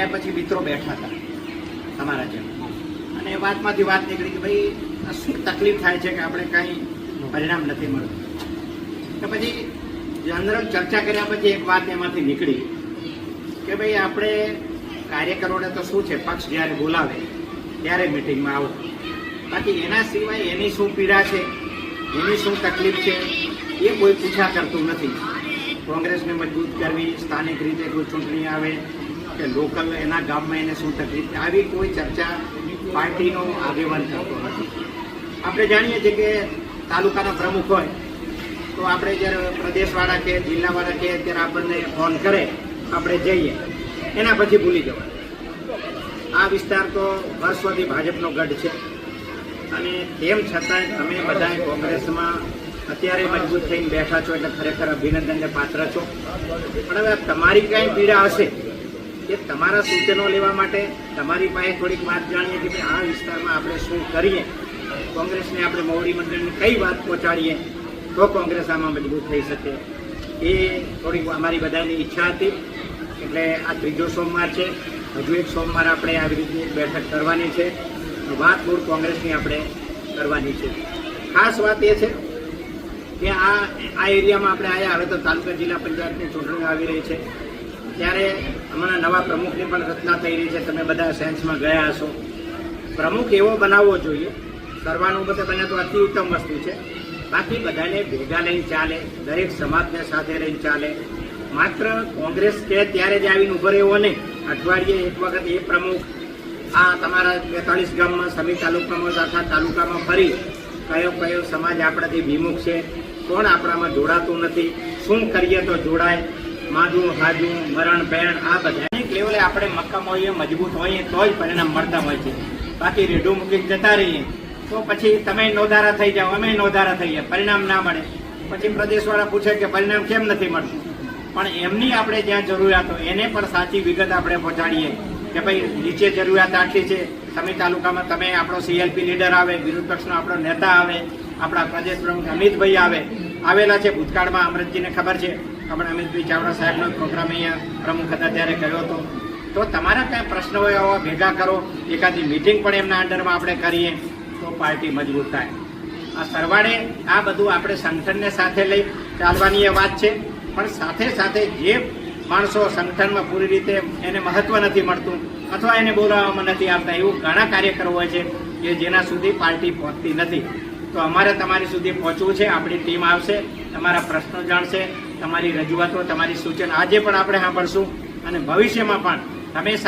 એ પછી મિત્રો બેઠા હતા તમારા જેમ. અને વાતમાંથી વાત નીકળી કે ભાઈ શું તકલીફ થાય છે કે આપણે કાંઈ પરિણામ નથી મળતું? તો પછી જનરલ ચર્ચા કર્યા પછી એક વાત એમાંથી નીકળી કે ભાઈ, આપણે કાર્યકરોને તો શું છે, પક્ષ જ્યારે બોલાવે, ત્યારે મિટિંગમાં આવો. બાકી એના સિવાય એની શું પીડા છે, એની શું તકલીફ છે, એ કોઈ પૂછા કરતું નથી. કોંગ્રેસને મજબૂત કરવી, સ્થાનિક રીતે કોઈ ચૂંટણી આવે કે લોકલ એના ગામમાં એને શું તકલીફ? આવી કોઈ ચર્ચા પાર્ટીનો આગેવાન કરતો નથી. આપણે જાણીએ છીએ કે તાલુકાના પ્રમુખ હોય, તો આપણે જ્યારે પ્રદેશવાળા કે જિલ્લાવાળા કે ત્યારે આપણને ફોન કરે, આપણે જઈએ. એના પછી ભૂલી જવાય. આ વિસ્તાર તો વર્ષોથી ભાજપનો ગઢ છે. અને તેમ છતાંય તમે બધા કોંગ્રેસમાં અત્યારે મજબૂત થઈને બેઠા છો એટલે ખરેખર અભિનંદનને પાત્ર છો. પણ હવે તમારી કાંઈ પીડા હશે? એ તમારા સૂચનો લેવા માટે તમારી પાસે થોડીક વાત જાણીએ કે આ વિસ્તારમાં આપણે શું કરીએ. કોંગ્રેસને આપણે મોવડી મંડળની કઈ વાત પહોંચાડીએ, તો કોંગ્રેસ આમાં મજબૂત થઈ શકે. એ થોડીક અમારી બધાની ઈચ્છા હતી. એટલે આ ત્રીજો સોમવાર છે. હજુ એક સોમવાર આપણે આવી રીતની બેઠક કરવાની છે. વાત મૂળ કોંગ્રેસની આપણે કરવાની છે. ખાસ વાત એ છે કે આ આ એરિયામાં આપણે આવ્યા હવે તો તાલુકા જિલ્લા પંચાયતની ચૂંટણી આવી રહી છે. ત્યારે હમણાં નવા પ્રમુખની પણ રચના થઈ રહી છે. તમે બધા સેન્સમાં ગયા હશો. પ્રમુખ એવો બનાવવો જોઈએ. સર્વાનુમતે બને તો અતિ ઉત્તમ વસ્તુ છે. બાકી બધાને ભેગા લઈને ચાલે, દરેક સમાજને સાથે લઈને ચાલે. માત્ર કોંગ્રેસ કે ત્યારે જ આવીને ઊભો રહેવો નહીં. અઠવાડિયે એક વખત એ પ્રમુખ આ તમારા બેતાળીસ ગામમાં, સમી તાલુકામાં આખા તાલુકામાં ફરી કયો કયો સમાજ આપણાથી વિમુખ છે? કોણ આપણામાં જોડાતું નથી? શું કરીએ તો જોડાય? માદું હાજું મરણ ભેણ આ બધા અનેક લેવલે આપણે મક્કમ હોઈએ, મજબૂત હોઈએ તો જ પરિણામ મળતા હોય છે. બાકી રેઢું મૂકીને જતા રહીએ, તો પછી તમે નોધારા થઈ જાઓ, અમે નોધારા થઈએ પરિણામ ના મળે. પછી પ્રદેશવાળા પૂછે કે પરિણામ કેમ નથી મળતું? પણ એમની આપણે જ્યાં જરૂરિયાત હોય એને પણ સાચી વિગત આપણે પહોંચાડીએ કે ભાઈ નીચે જરૂરિયાત આટલી છે, સમી તાલુકામાં તમે આપણો સીએલપી લીડર આવે વિરોધ પક્ષનો આપણો નેતા આવે, આપણા પ્રદેશ પ્રમુખ અમિતભાઈ આવે, આવેલા છે ભૂતકાળમાં અમૃતજીને ખબર છે. આપણે અમિતભાઈ ચાવડા સાહેબનો પ્રોગ્રામ અહીંયા પ્રમુખ હતા ત્યારે કર્યો હતો. તો તમારા કાંઈ પ્રશ્ન હોય એવા ભેગા કરો, એકાદી મિટિંગ પણ એમના અંડરમાં આપણે કરીએ, તો પાર્ટી મજબૂત થાય. આ સરવાળે આ બધું આપણે સંગઠનને સાથે લઈ ચાલવાની એ વાત છે, પણ સાથે સાથે જે માણસો સંગઠનમાં પૂરી રીતે એને મહત્વ નથી મળતું અથવા એને બોલાવવામાં નથી આવતા, એવું ઘણા કાર્યકરો હોય છે કે જેના સુધી પાર્ટી પહોંચતી નથી. તો અમારે તમારી સુધી પહોંચવું છે, આપણી ટીમ આવશે, તમારા પ્રશ્નો જાણશે, તમારી રજૂઆતો, તમારી સૂચન આજે પણ આપણે સાંભળશું અને ભવિષ્યમાં પણ. તમે